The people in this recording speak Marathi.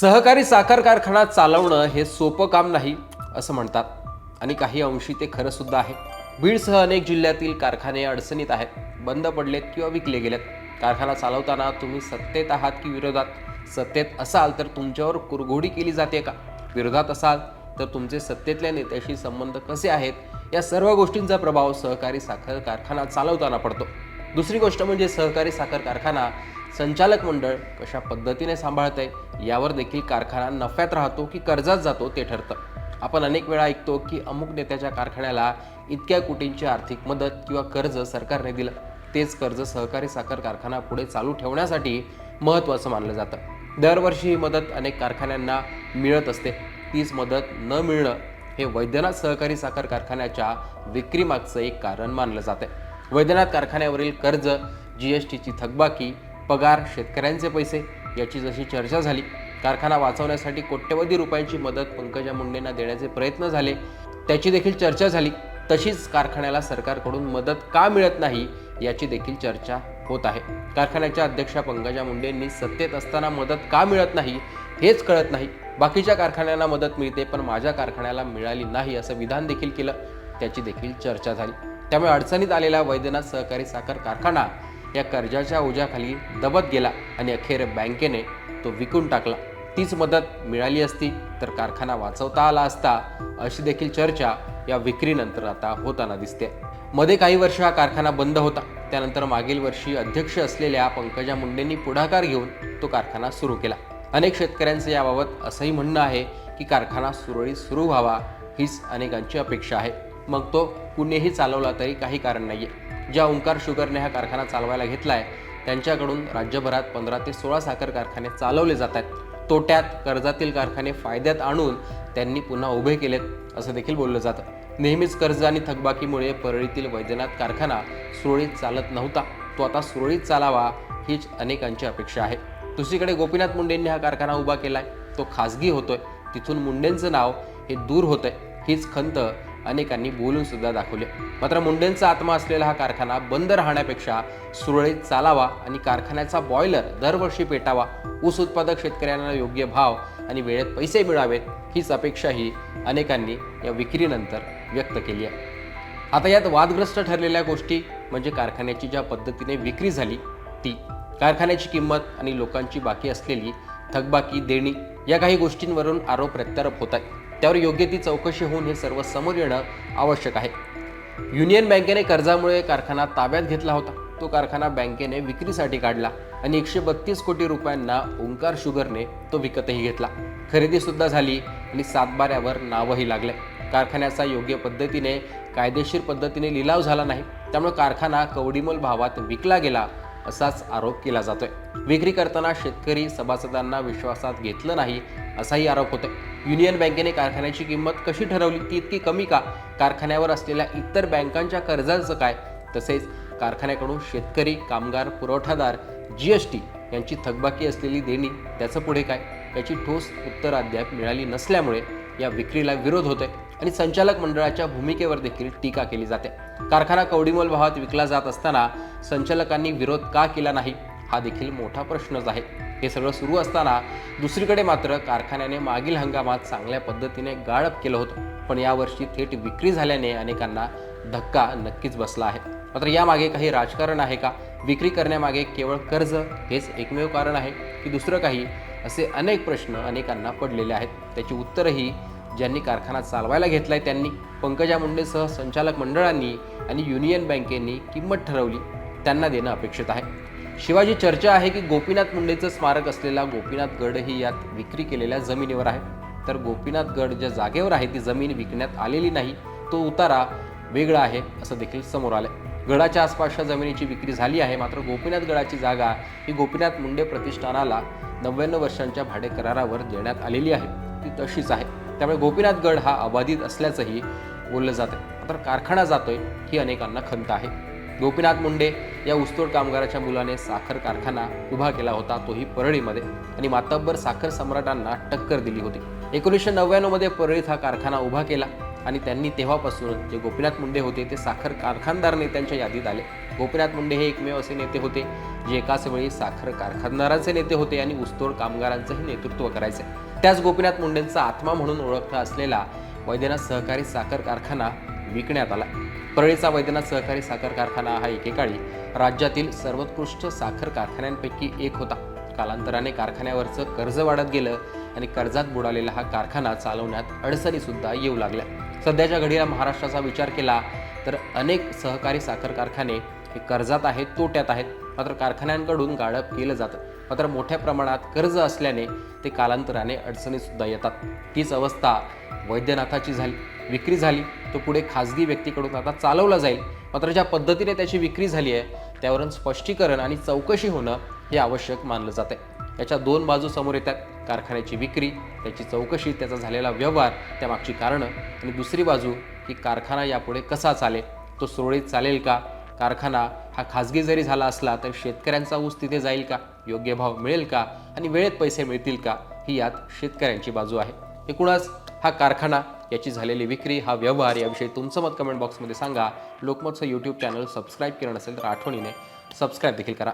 सहकारी साखर कारखाना चालवणं हे सोपं काम नाही असं म्हणतात. आणि काही अंशी ते खरं सुद्धा आहे. बीडसह अनेक जिल्ह्यातील कारखाने अडचणीत आहेत. बंद पडलेत किंवा विकले गेलेत. कारखाना चालवताना तुम्ही सत्तेत आहात की विरोधात? सत्तेत असाल तर तुमच्यावर कुरघोडी केली जाते का? विरोधात असाल तर तुमचे सत्तेतल्या नेत्याशी संबंध कसे आहेत? या सर्व गोष्टींचा प्रभाव सहकारी साखर कारखाना चालवताना पडतो. दुसरी गोष्ट म्हणजे सहकारी साखर कारखाना संचालक मंडळ कशा पद्धतीने सांभाळतंय यावर देखील कारखाना नफ्यात राहतो की कर्जात जातो ते ठरतं. आपण अनेक वेळा ऐकतो की अमुक नेत्याच्या कारखान्याला इतक्या कोटींची आर्थिक मदत किंवा कर्ज सरकारने दिलं. तेच कर्ज सहकारी साखर कारखाना पुढे चालू ठेवण्यासाठी महत्त्वाचं मानलं जातं. दरवर्षी ही मदत अनेक कारखान्यांना मिळत असते. तीच मदत न मिळणं हे वैद्यनाथ सहकारी साखर कारखान्याच्या विक्रीमागचं एक कारण मानलं जातं वैद्यनाथ कारखान्यावरील कर्ज जी एस टीची थकबाकी पगार शेतकऱ्यांचे पैसे याची जशी चर्चा झाली कारखाना वाचवण्यासाठी कोट्यवधी रुपयांची मदत पंकजा मुंडेंना देण्याचे प्रयत्न झाले त्याची देखील चर्चा झाली. तशीच कारखान्याला सरकारकडून मदत का मिळत नाही याची देखील चर्चा होत आहे. कारखान्याच्या अध्यक्षा पंकजा मुंडेंनी सत्तेत असताना मदत का मिळत नाही हेच कळत नाही. बाकीच्या कारखान्यांना मदत मिळते पण माझ्या कारखान्याला मिळाली नाही असं विधान देखील केलं त्याची देखील चर्चा झाली. त्यामुळे अडचणीत आलेला वैद्यनाथ सहकारी साखर कारखाना या कर्जाच्या ओझ्याखाली दबत गेला आणि अखेर बँकेने तो विकून टाकला. तीच मदत मिळाली असती तर कारखाना वाचवता आला असता अशी देखील चर्चा या विक्रीनंतर आता होताना दिसते. मध्ये काही वर्ष हा कारखाना बंद होता. त्यानंतर मागील वर्षी अध्यक्ष असलेल्या पंकजा मुंडेंनी पुढाकार घेऊन तो कारखाना सुरू केला. अनेक शेतकऱ्यांचं याबाबत असंही म्हणणं आहे की कारखाना सुरळीत सुरू व्हावा हीच अनेकांची अपेक्षा आहे. मग तो कुणीही चालवला तरी काही कारण नाही आहे ज्या ओंकार शुगरने हा कारखाना चालवायला घेतला आहे त्यांच्याकडून राज्यभरात पंधरा ते सोळा साखर कारखाने चालवले जात आहेत तोट्यात कर्जातील कारखाने फायद्यात आणून त्यांनी पुन्हा उभे केलेत असं देखील बोललं जातं. नेहमीच कर्ज आणि थकबाकीमुळे परळीतील वैद्यनाथ कारखाना सुरळीत चालत नव्हता. तो आता सुरळीत चालावा हीच अनेकांची अपेक्षा आहे. दुसरीकडे गोपीनाथ मुंडेंनी हा कारखाना उभा केलाय. तो खासगी होतोय. तिथून मुंडेंचं नाव हे दूर होतंय. हीच खंत अनेकांनी बोलून सुद्धा दाखवले. मात्र मुंडेंचा आत्मा असलेला हा कारखाना बंद राहण्यापेक्षा सुरळीत चालावा आणि कारखान्याचा बॉयलर दरवर्षी पेटावा ऊस उत्पादक शेतकऱ्यांना योग्य भाव आणि वेळेत पैसे मिळावेत हीच अपेक्षाही अनेकांनी या विक्रीनंतर व्यक्त केली आहे. आता यात वादग्रस्त ठरलेल्या गोष्टी म्हणजे कारखान्याची ज्या पद्धतीने विक्री झाली ती कारखान्याची किंमत आणि लोकांची बाकी असलेली थकबाकी देणी या काही गोष्टींवरून आरोप प्रत्यारोप होत आहेत. त्यावर योग्य ती चौकशी होऊन हे सर्व समोर येणं आवश्यक आहे. युनियन बँकेने कर्जामुळे कारखाना ताब्यात घेतला होता. तो कारखाना बँकेने विक्रीसाठी काढला आणि एकशे बत्तीस कोटी रुपयांना ओंकार शुगरने तो विकतही घेतला. खरेदी सुद्धा झाली आणि सातबाऱ्यावर नावही लागले. कारखान्याचा योग्य पद्धतीने कायदेशीर पद्धतीने लिलाव झाला नाही. त्यामुळे कारखाना कवडीमोल भावात विकला गेला असाच आरोप केला जातोय. विक्री करताना शेतकरी सभासदांना विश्वासात घेतलं नाही असाही आरोप होतोय. युनियन बँकेने कारखान्याची किंमत कशी ठरवली? ती इतकी कमी का? कारखान्यावर असलेल्या इतर बँकांच्या कर्जाचं काय? तसेच कारखान्याकडून शेतकरी कामगार पुरवठादार जी एस टी यांची थकबाकी असलेली देणी त्याचं पुढे काय? याची ठोस उत्तर अद्याप मिळाली नसल्यामुळे या विक्रीला विरोध होतोय आणि संचालक मंडळाच्या भूमिकेवर देखील टीका केली जाते. कारखाना कवडीमोल भावात विकला जात असताना संचालकांनी विरोध का केला नाही? हा देखील मोठा प्रश्नच आहे. हे सगळं सुरू असताना दुसरीकडे मात्र कारखान्याने मागील हंगामात चांगल्या पद्धतीने गाळप केलं होतं. पण यावर्षी थेट विक्री झाल्याने अनेकांना धक्का नक्कीच बसला आहे. मात्र यामागे काही राजकारण आहे का? विक्री करण्यामागे केवळ कर्ज हेच एकमेव कारण आहे की दुसरं काही? असे अनेक प्रश्न अनेकांना पडलेले आहेत. त्याची उत्तरही ज्यांनी कारखाना चालवायला घेतलाय त्यांनी. पंकजा मुंडेसह संचालक मंडळांनी आणि युनियन बँकेनी किंमत ठरवली. त्यांना देणं अपेक्षित आहे. शिवाजी चर्चा आहे की गोपीनाथ मुंडेचं स्मारक असलेला गोपीनाथ गडही यात विक्री केलेल्या जमिनीवर आहे. तर गोपीनाथ गड ज्या जागेवर आहे ती जमीन विकण्यात आलेली नाही. तो उतारा वेगळा आहे असं देखील समोर आलं गडाच्या आसपासच्या जमिनीची विक्री झाली आहे मात्र गोपीनाथ गडाची जागा ही गोपीनाथ मुंडे प्रतिष्ठानाला नव्याण्णव वर्षांच्या भाडे करारावर देण्यात आलेली आहे. ती तशीच आहे. त्यामुळे गोपीनाथ गड हा अबाधित असल्याचंही बोललं जातं मात्र कारखाना जातोय ही अनेकांना खंत आहे. गोपीनाथ मुंडे या ऊसतोड कामगाराच्या मुलाने साखर कारखाना उभा केला होता तोही परळीमध्ये. आणि मातब्बर साखर सम्राटांना टक्कर दिली होती. एकोणीसशे नव्याण्णवमध्ये परळीत हा कारखाना उभा केला आणि त्यांनी तेव्हापासून जे गोपीनाथ मुंडे होते ते साखर कारखानदार नेत्यांच्या यादीत आले. गोपीनाथ मुंडे हे एकमेव असे नेते होते जे एकाच वेळी साखर कारखानदारांचे नेते होते आणि ऊसतोड कामगारांचंही नेतृत्व करायचे. त्याच गोपीनाथ मुंडेंचा आत्मा म्हणून ओळखला असलेला वैद्यनाथ सहकारी साखर कारखाना विकण्यात आला परळीचा वैद्यनाथ सहकारी साखर कारखाना हा एकेकाळी राज्यातील सर्वोत्कृष्ट साखर कारखान्यांपैकी एक होता. कालांतराने कारखान्यावरचं कर्ज वाढत गेलं आणि कर्जात बुडालेला हा कारखाना चालवण्यात अडचणीसुद्धा येऊ लागल्या. सध्याच्या घडीला महाराष्ट्राचा विचार केला तर अनेक सहकारी साखर कारखाने हे कर्जात आहेत तोट्यात आहेत. मात्र कारखान्यांकडून गाळप केलं जातं. मात्र मोठ्या प्रमाणात कर्ज असल्याने ते कालांतराने अडचणीसुद्धा येतात. तीच अवस्था वैद्यनाथाची झाली. विक्री झाली. तो पुढे खाजगी व्यक्तीकडून आता चालवला जाईल. मात्र ज्या पद्धतीने त्याची विक्री झाली आहे त्यावरून स्पष्टीकरण आणि चौकशी होणं हे आवश्यक मानलं जाते याच्या दोन बाजू समोर येतात. कारखान्याची विक्री त्याची चौकशी त्याचा झालेला व्यवहार त्यामागची कारणं आणि दुसरी बाजू की कारखाना यापुढे कसा चालेल? तो सुरळीत चालेल का? कारखाना हा खाजगी जरी झाला असला तर शेतकऱ्यांचा ऊस तिथे जाईल का? योग्य भाव मिळेल का? आणि वेळेत पैसे मिळतील का? ही यात शेतकऱ्यांची बाजू आहे. एकूणच हा कारखाना याची झालेली विक्री हा व्यवहार याविषयी तुमचं मत कमेंट बॉक्समध्ये सांगा. लोकमतचं यूट्यूब चॅनल सबस्क्राईब केलं नसेल तर आठवणीने सबस्क्राईब देखील करा.